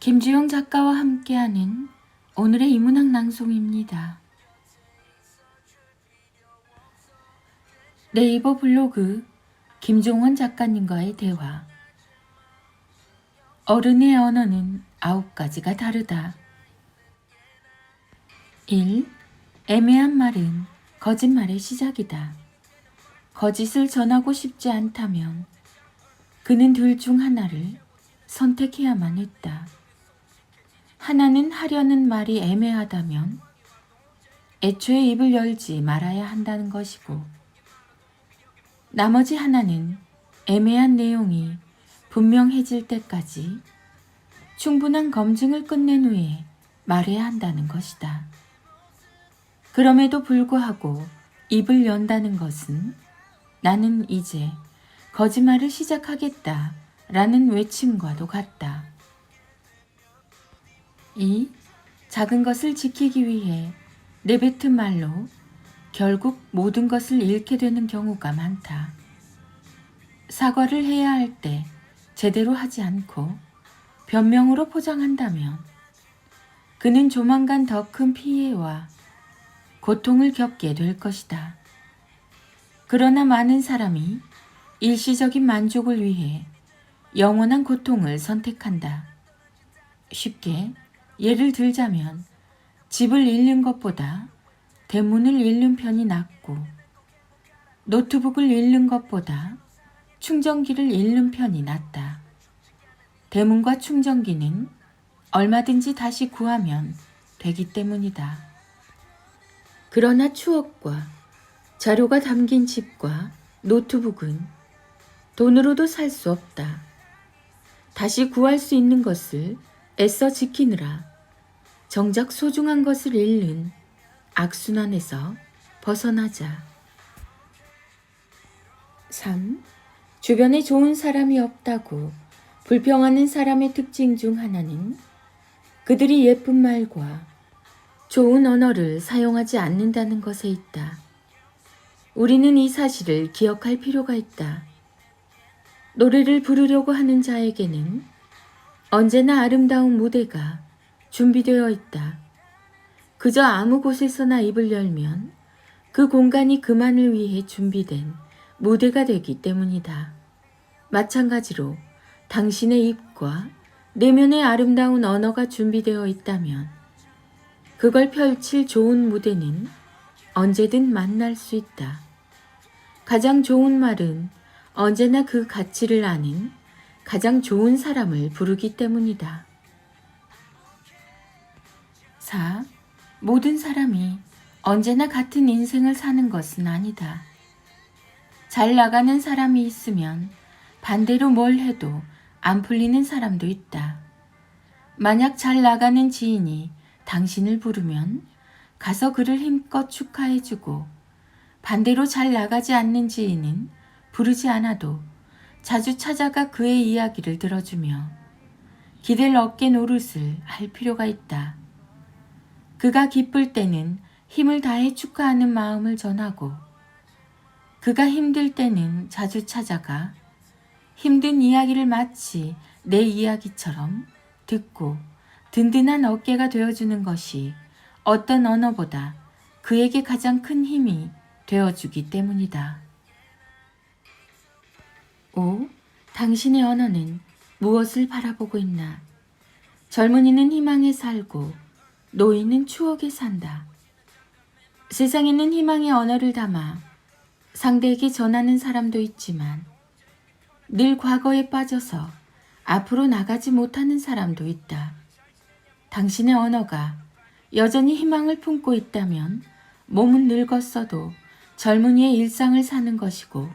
김주영 작가와 함께하는 오늘의 이문학 낭송입니다. 네이버 블로그 김종원 작가님과의 대화 어른의 언어는 아홉 가지가 다르다. 1. 애매한 말은 거짓말의 시작이다. 거짓을 전하고 싶지 않다면 그는 둘 중 하나를 선택해야만 했다. 하나는 하려는 말이 애매하다면 애초에 입을 열지 말아야 한다는 것이고 나머지 하나는 애매한 내용이 분명해질 때까지 충분한 검증을 끝낸 후에 말해야 한다는 것이다. 그럼에도 불구하고 입을 연다는 것은 나는 이제 거짓말을 시작하겠다 라는 외침과도 같다. 이 작은 것을 지키기 위해 내뱉은 말로 결국 모든 것을 잃게 되는 경우가 많다. 사과를 해야 할 때 제대로 하지 않고 변명으로 포장한다면 그는 조만간 더 큰 피해와 고통을 겪게 될 것이다. 그러나 많은 사람이 일시적인 만족을 위해 영원한 고통을 선택한다. 쉽게 예를 들자면 집을 잃는 것보다 대문을 잃는 편이 낫고 노트북을 잃는 것보다 충전기를 잃는 편이 낫다. 대문과 충전기는 얼마든지 다시 구하면 되기 때문이다. 그러나 추억과 자료가 담긴 집과 노트북은 돈으로도 살 수 없다. 다시 구할 수 있는 것을 애써 지키느라 정작 소중한 것을 잃는 악순환에서 벗어나자. 3. 주변에 좋은 사람이 없다고 불평하는 사람의 특징 중 하나는 그들이 예쁜 말과 좋은 언어를 사용하지 않는다는 것에 있다. 우리는 이 사실을 기억할 필요가 있다. 노래를 부르려고 하는 자에게는 언제나 아름다운 무대가 준비되어 있다. 그저 아무 곳에서나 입을 열면 그 공간이 그만을 위해 준비된 무대가 되기 때문이다. 마찬가지로 당신의 입과 내면의 아름다운 언어가 준비되어 있다면 그걸 펼칠 좋은 무대는 언제든 만날 수 있다. 가장 좋은 말은 언제나 그 가치를 아는 가장 좋은 사람을 부르기 때문이다. 4. 모든 사람이 언제나 같은 인생을 사는 것은 아니다. 잘 나가는 사람이 있으면 반대로 뭘 해도 안 풀리는 사람도 있다. 만약 잘 나가는 지인이 당신을 부르면 가서 그를 힘껏 축하해주고 반대로 잘 나가지 않는 지인은 부르지 않아도 자주 찾아가 그의 이야기를 들어주며 기댈 어깨 노릇을 할 필요가 있다. 그가 기쁠 때는 힘을 다해 축하하는 마음을 전하고 그가 힘들 때는 자주 찾아가 힘든 이야기를 마치 내 이야기처럼 듣고 든든한 어깨가 되어주는 것이 어떤 언어보다 그에게 가장 큰 힘이 되어주기 때문이다. 5. 당신의 언어는 무엇을 바라보고 있나? 젊은이는 희망에 살고 노인은 추억에 산다. 세상에는 희망의 언어를 담아 상대에게 전하는 사람도 있지만 늘 과거에 빠져서 앞으로 나가지 못하는 사람도 있다. 당신의 언어가 여전히 희망을 품고 있다면 몸은 늙었어도 젊은이의 일상을 사는 것이고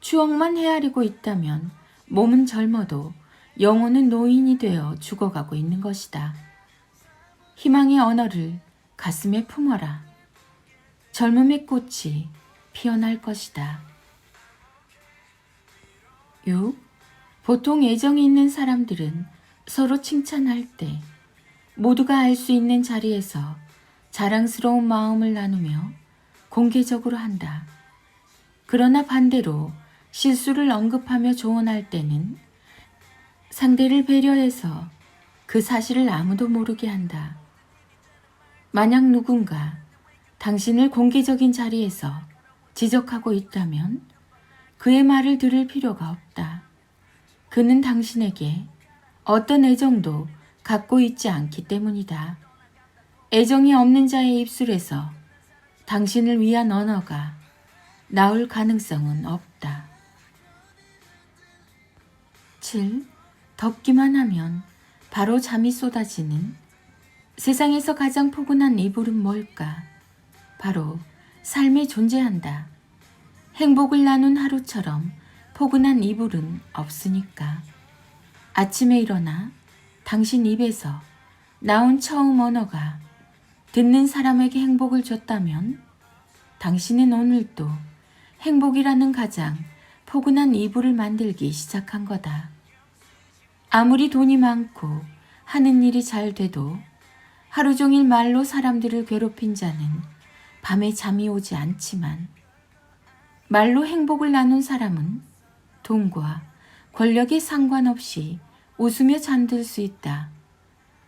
추억만 헤아리고 있다면 몸은 젊어도 영혼은 노인이 되어 죽어가고 있는 것이다. 희망의 언어를 가슴에 품어라. 젊음의 꽃이 피어날 것이다. 6. 보통 애정이 있는 사람들은 서로 칭찬할 때 모두가 알 수 있는 자리에서 자랑스러운 마음을 나누며 공개적으로 한다. 그러나 반대로 실수를 언급하며 조언할 때는 상대를 배려해서 그 사실을 아무도 모르게 한다. 만약 누군가 당신을 공개적인 자리에서 지적하고 있다면 그의 말을 들을 필요가 없다. 그는 당신에게 어떤 애정도 갖고 있지 않기 때문이다. 애정이 없는 자의 입술에서 당신을 위한 언어가 나올 가능성은 없다. 7. 덥기만 하면 바로 잠이 쏟아지는 세상에서 가장 포근한 이불은 뭘까? 바로 삶이 존재한다. 행복을 나눈 하루처럼 포근한 이불은 없으니까. 아침에 일어나 당신 입에서 나온 처음 언어가 듣는 사람에게 행복을 줬다면 당신은 오늘도 행복이라는 가장 포근한 이불을 만들기 시작한 거다. 아무리 돈이 많고 하는 일이 잘 돼도 하루 종일 말로 사람들을 괴롭힌 자는 밤에 잠이 오지 않지만 말로 행복을 나눈 사람은 돈과 권력에 상관없이 웃으며 잠들 수 있다.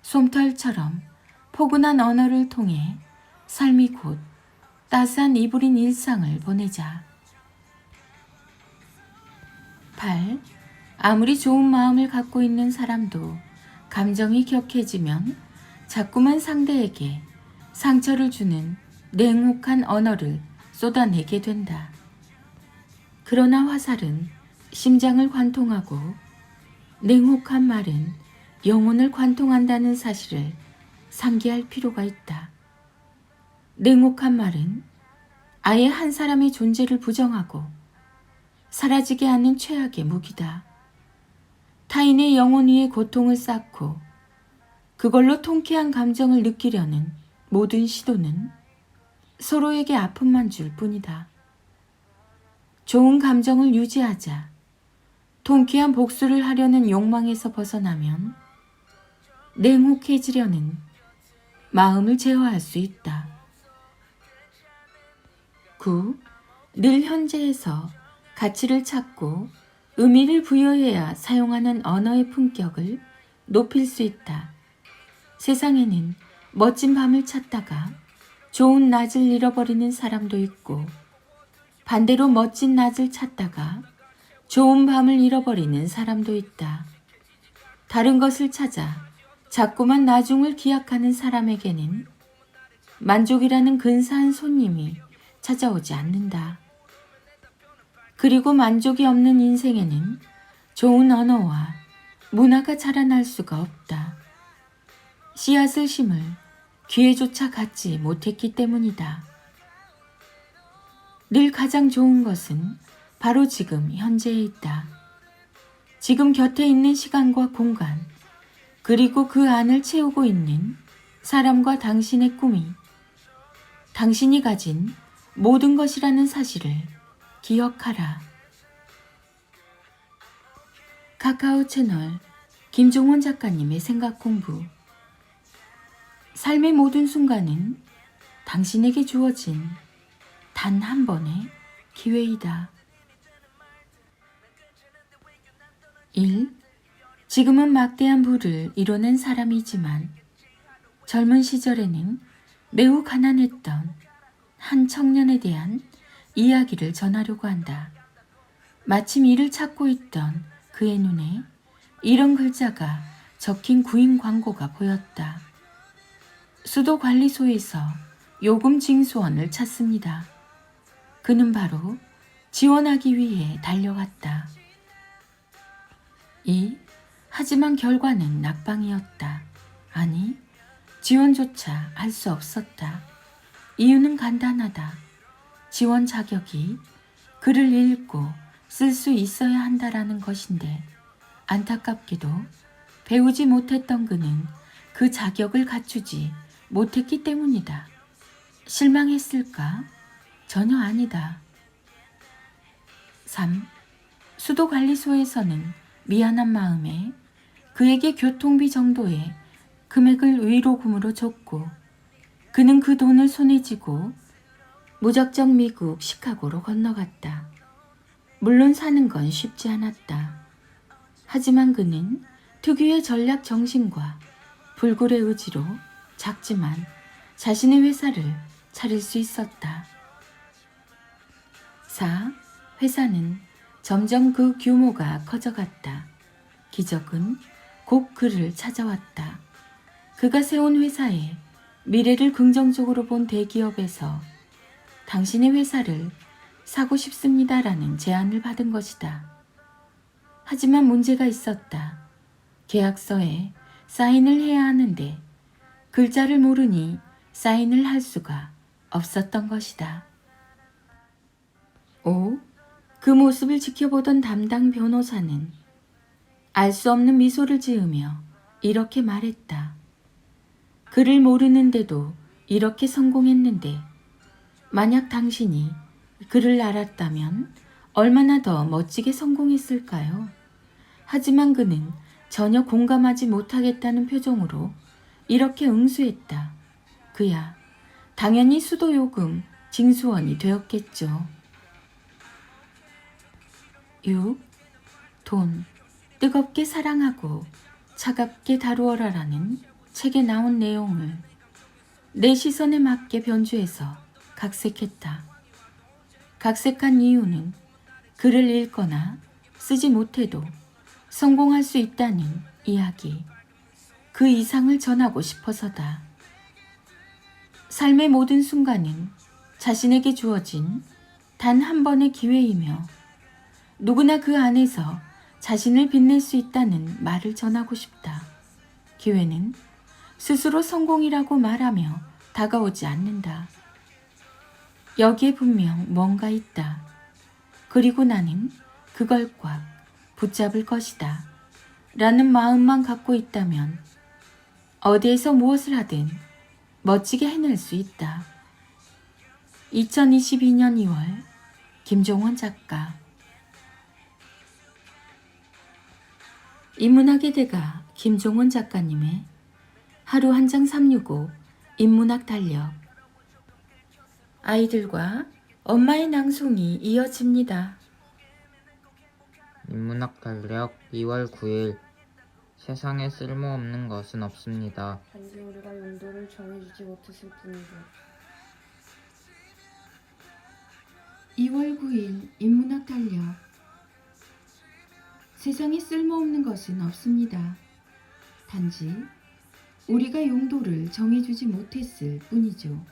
솜털처럼 포근한 언어를 통해 삶이 곧 따스한 이불인 일상을 보내자. 8. 아무리 좋은 마음을 갖고 있는 사람도 감정이 격해지면 자꾸만 상대에게 상처를 주는 냉혹한 언어를 쏟아내게 된다. 그러나 화살은 심장을 관통하고 냉혹한 말은 영혼을 관통한다는 사실을 상기할 필요가 있다. 냉혹한 말은 아예 한 사람의 존재를 부정하고 사라지게 하는 최악의 무기다. 타인의 영혼 위에 고통을 쌓고 그걸로 통쾌한 감정을 느끼려는 모든 시도는 서로에게 아픔만 줄 뿐이다. 좋은 감정을 유지하자 통쾌한 복수를 하려는 욕망에서 벗어나면 냉혹해지려는 마음을 제어할 수 있다. 9. 늘 현재에서 가치를 찾고 의미를 부여해야 사용하는 언어의 품격을 높일 수 있다. 세상에는 멋진 밤을 찾다가 좋은 낮을 잃어버리는 사람도 있고 반대로 멋진 낮을 찾다가 좋은 밤을 잃어버리는 사람도 있다. 다른 것을 찾아 자꾸만 나중을 기약하는 사람에게는 만족이라는 근사한 손님이 찾아오지 않는다. 그리고 만족이 없는 인생에는 좋은 언어와 문화가 자라날 수가 없다. 씨앗을 심을 기회조차 갖지 못했기 때문이다. 늘 가장 좋은 것은 바로 지금 현재에 있다. 지금 곁에 있는 시간과 공간, 그리고 그 안을 채우고 있는 사람과 당신의 꿈이 당신이 가진 모든 것이라는 사실을 기억하라. 카카오 채널 김종원 작가님의 생각 공부 삶의 모든 순간은 당신에게 주어진 단 한 번의 기회이다. 1. 지금은 막대한 부를 이뤄낸 사람이지만 젊은 시절에는 매우 가난했던 한 청년에 대한 이야기를 전하려고 한다. 마침 이를 찾고 있던 그의 눈에 이런 글자가 적힌 구인 광고가 보였다. 수도 관리소에서 요금 징수원을 찾습니다. 그는 바로 지원하기 위해 달려갔다. 2. 하지만 결과는 낙방이었다. 아니, 지원조차 할 수 없었다. 이유는 간단하다. 지원 자격이 글을 읽고 쓸 수 있어야 한다라는 것인데 안타깝게도 배우지 못했던 그는 그 자격을 갖추지 못했기 때문이다. 실망했을까? 전혀 아니다. 3. 수도관리소에서는 미안한 마음에 그에게 교통비 정도의 금액을 위로금으로 줬고 그는 그 돈을 손에 쥐고 무작정 미국 시카고로 건너갔다. 물론 사는 건 쉽지 않았다. 하지만 그는 특유의 전략 정신과 불굴의 의지로 작지만 자신의 회사를 차릴 수 있었다. 4. 회사는 점점 그 규모가 커져갔다. 기적은 곧 그를 찾아왔다. 그가 세운 회사에 미래를 긍정적으로 본 대기업에서 당신의 회사를 사고 싶습니다라는 제안을 받은 것이다. 하지만 문제가 있었다. 계약서에 사인을 해야 하는데 글자를 모르니 사인을 할 수가 없었던 것이다. 5. 그 모습을 지켜보던 담당 변호사는 알 수 없는 미소를 지으며 이렇게 말했다. 그를 모르는데도 이렇게 성공했는데 만약 당신이 그를 알았다면 얼마나 더 멋지게 성공했을까요? 하지만 그는 전혀 공감하지 못하겠다는 표정으로 이렇게 응수했다. 그야 당연히 수도요금 징수원이 되었겠죠. 6. 돈. 뜨겁게 사랑하고 차갑게 다루어라라는 책에 나온 내용을 내 시선에 맞게 변주해서 각색했다. 각색한 이유는 글을 읽거나 쓰지 못해도 성공할 수 있다는 이야기. 그 이상을 전하고 싶어서다. 삶의 모든 순간은 자신에게 주어진 단 한 번의 기회이며 누구나 그 안에서 자신을 빛낼 수 있다는 말을 전하고 싶다. 기회는 스스로 성공이라고 말하며 다가오지 않는다. 여기에 분명 뭔가 있다. 그리고 나는 그걸 꽉 붙잡을 것이다. 라는 마음만 갖고 있다면 어디에서 무엇을 하든 멋지게 해낼 수 있다. 2022년 2월 김종원 작가 인문학의 대가 김종원 작가님의 하루 한 장 365 인문학 달력 아이들과 엄마의 낭송이 이어집니다. 인문학 달력 2월 9일 세상에 쓸모없는 것은 없습니다. 단지 우리가 용도를 정해주지 못했을 뿐이죠. 2월 9일 인문학 달력 세상에 쓸모없는 것은 없습니다. 단지 우리가 용도를 정해주지 못했을 뿐이죠.